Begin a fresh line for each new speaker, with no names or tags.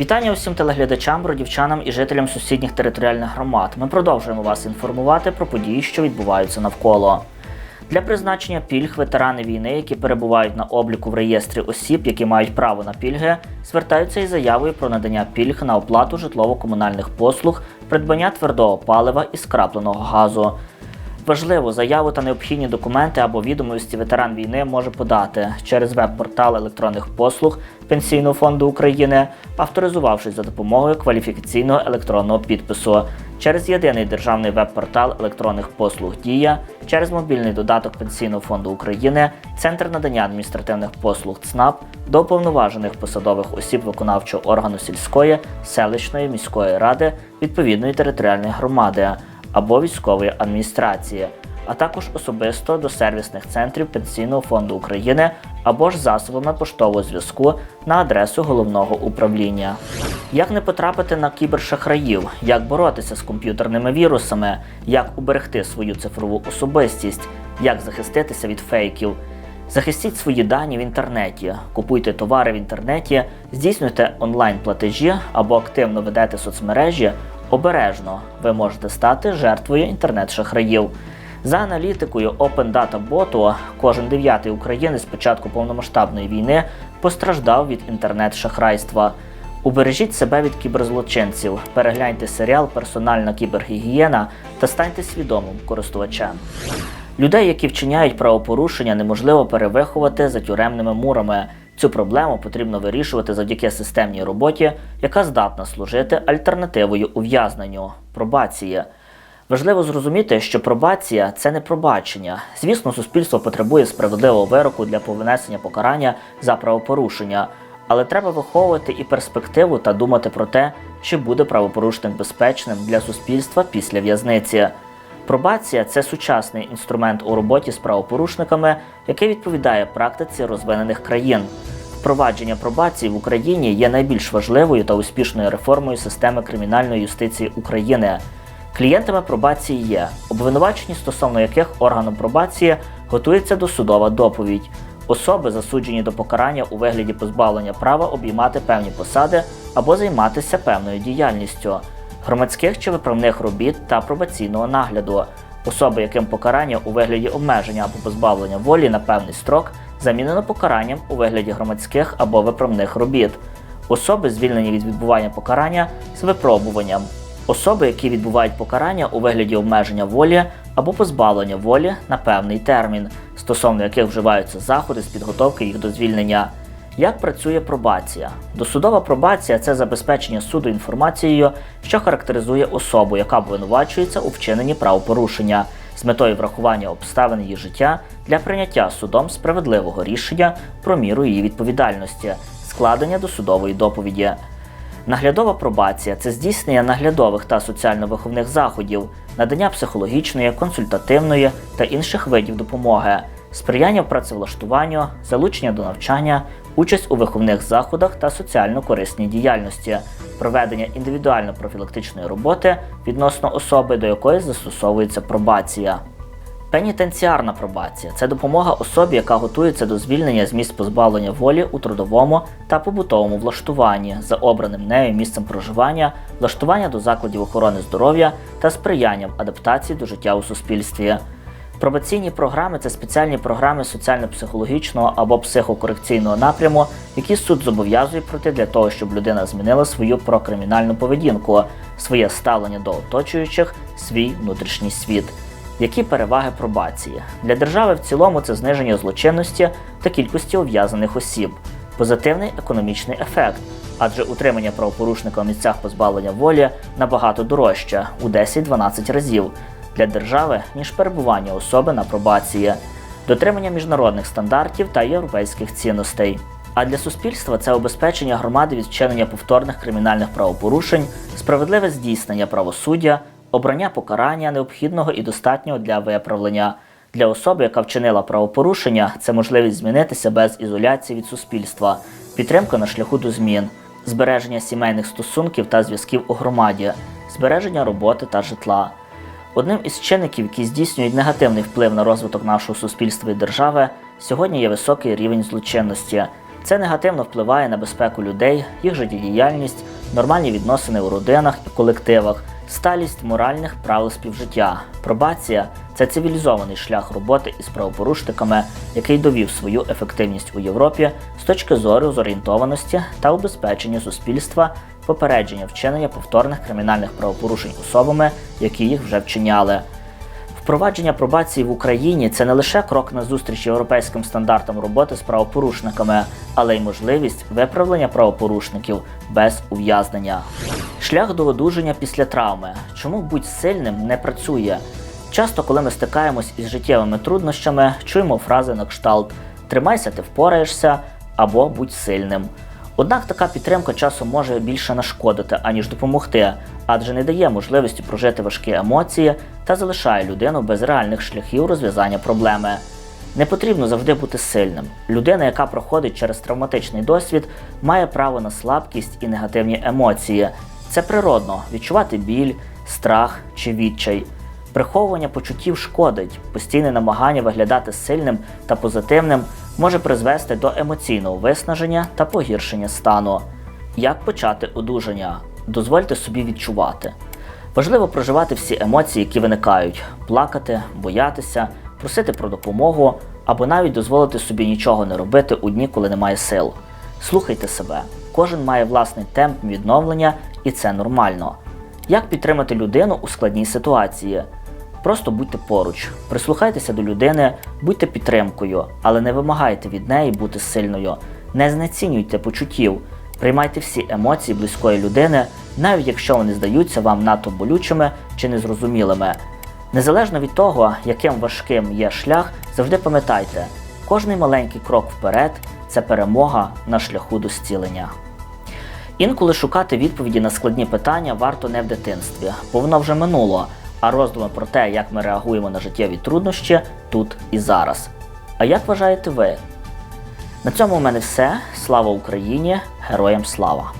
Вітання усім телеглядачам, бродівчанам і жителям сусідніх територіальних громад. Ми продовжуємо вас інформувати про події, що відбуваються навколо. Для призначення пільг ветерани війни, які перебувають на обліку в реєстрі осіб, які мають право на пільги, звертаються із заявою про надання пільг на оплату житлово-комунальних послуг, придбання твердого палива і скрапленого газу. Важливу заяву та необхідні документи або відомості ветеран війни може подати через веб-портал електронних послуг Пенсійного фонду України, авторизувавшись за допомогою кваліфікаційного електронного підпису, через єдиний державний веб-портал електронних послуг Дія, через мобільний додаток Пенсійного фонду України, Центр надання адміністративних послуг ЦНАП до уповноважених посадових осіб виконавчого органу сільської, селищної міської ради відповідної територіальної громади або військової адміністрації, а також особисто до сервісних центрів Пенсійного фонду України або ж засобами поштового зв'язку на адресу головного управління. Як не потрапити на кібершахраїв, як боротися з комп'ютерними вірусами, як уберегти свою цифрову особистість, як захиститися від фейків. Захистіть свої дані в інтернеті, купуйте товари в інтернеті, здійснюйте онлайн-платежі або активно ведете соцмережі. Обережно ви можете стати жертвою інтернет-шахраїв. За аналітикою Open Data Bot, кожен дев'ятий українець з початку повномасштабної війни постраждав від інтернет-шахрайства. Убережіть себе від кіберзлочинців, перегляньте серіал Персональна кібергігієна та станьте свідомим користувачем. Людей, які вчиняють правопорушення, неможливо перевиховати за тюремними мурами. Цю проблему потрібно вирішувати завдяки системній роботі, яка здатна служити альтернативою ув'язненню пробації. Важливо зрозуміти, що пробація це не пробачення. Звісно, суспільство потребує справедливого вироку для повнесення покарання за правопорушення, але треба виховувати і перспективу та думати про те, чи буде правопорушник безпечним для суспільства після в'язниці. Пробація це сучасний інструмент у роботі з правопорушниками, який відповідає практиці розвинених країн. Впровадження пробації в Україні є найбільш важливою та успішною реформою системи кримінальної юстиції України. Клієнтами пробації є обвинувачені, стосовно яких органом пробації готується досудова доповідь, особи, засуджені до покарання у вигляді позбавлення права обіймати певні посади або займатися певною діяльністю, громадських чи виправних робіт та пробаційного нагляду, особи, яким покарання у вигляді обмеження або позбавлення волі на певний строк замінено покаранням у вигляді громадських або виправних робіт, особи, звільнені від відбування покарання з випробуванням. Особи, які відбувають покарання у вигляді обмеження волі або позбавлення волі на певний термін, стосовно яких вживаються заходи з підготовки їх до звільнення. Як працює пробація? Досудова пробація це забезпечення суду інформацією, що характеризує особу, яка обвинувачується у вчиненні правопорушення, з метою врахування обставин її життя для прийняття судом справедливого рішення про міру її відповідальності, складення досудової доповіді. Наглядова пробація це здійснення наглядових та соціально-виховних заходів, надання психологічної, консультативної та інших видів допомоги, сприяння в працевлаштуванню, залучення до навчання, участь у виховних заходах та соціально-корисній діяльності, проведення індивідуально-профілактичної роботи відносно особи, до якої застосовується пробація. Пенітенціарна пробація це допомога особі, яка готується до звільнення з місць позбавлення волі у трудовому та побутовому влаштуванні за обраним нею місцем проживання, влаштування до закладів охорони здоров'я та сприянням адаптації до життя у суспільстві. Пробаційні програми це спеціальні програми соціально-психологічного або психокорекційного напряму, які суд зобов'язує пройти для того, щоб людина змінила свою прокримінальну поведінку, своє ставлення до оточуючих, свій внутрішній світ. Які переваги пробації? Для держави в цілому це зниження злочинності та кількості ув'язаних осіб, позитивний економічний ефект, адже утримання правопорушника в місцях позбавлення волі набагато дорожче у 10-12 разів для держави, ніж перебування особи на пробації, дотримання міжнародних стандартів та європейських цінностей. А для суспільства це обезпечення громади від вчинення повторних кримінальних правопорушень, справедливе здійснення правосуддя, обрання покарання необхідного і достатнього для виправлення. Для особи, яка вчинила правопорушення, це можливість змінитися без ізоляції від суспільства, підтримка на шляху до змін, збереження сімейних стосунків та зв'язків у громаді, збереження роботи та житла. Одним із чинників, які здійснюють негативний вплив на розвиток нашого суспільства і держави, сьогодні є високий рівень злочинності. Це негативно впливає на безпеку людей, їх життєдіяльність, нормальні відносини у родинах і колективах, сталість моральних правил співжиття. Пробація це цивілізований шлях роботи із правопорушниками, який довів свою ефективність у Європі з точки зору зорієнтованості та убезпечення суспільства, попередження вчинення повторних кримінальних правопорушень особами, які їх вже вчиняли. Впровадження пробації в Україні це не лише крок на зустріч європейським стандартам роботи з правопорушниками, але й можливість виправлення правопорушників без ув'язнення. Шлях до одужання після травми. Чому будь сильним не працює? Часто, коли ми стикаємось із життєвими труднощами, чуємо фрази на кшталт Тримайся, ти впораєшся або будь сильним. Однак така підтримка часом може більше нашкодити, аніж допомогти, адже не дає можливості прожити важкі емоції та залишає людину без реальних шляхів розв'язання проблеми. Не потрібно завжди бути сильним. Людина, яка проходить через травматичний досвід, має право на слабкість і негативні емоції. Це природно відчувати біль, страх чи відчай. Приховування почуттів шкодить, постійне намагання виглядати сильним та позитивним може призвести до емоційного виснаження та погіршення стану. Як почати одужання? Дозвольте собі відчувати. Важливо проживати всі емоції, які виникають: плакати, боятися, просити про допомогу або навіть дозволити собі нічого не робити у дні, коли немає сил. Слухайте себе. Кожен має власний темп відновлення, і це нормально. Як підтримати людину у складній ситуації? Просто будьте поруч, прислухайтеся до людини, будьте підтримкою, але не вимагайте від неї бути сильною. Не знецінюйте почуттів, приймайте всі емоції близької людини, навіть якщо вони здаються вам надто болючими чи незрозумілими. Незалежно від того, яким важким є шлях, завжди пам'ятайте, кожний маленький крок вперед це перемога на шляху до зцілення. Інколи шукати відповіді на складні питання варто не в дитинстві, бо воно вже минуло, а роздуми про те, як ми реагуємо на життєві труднощі тут і зараз. А як вважаєте ви? На цьому у мене все. Слава Україні! Героям слава!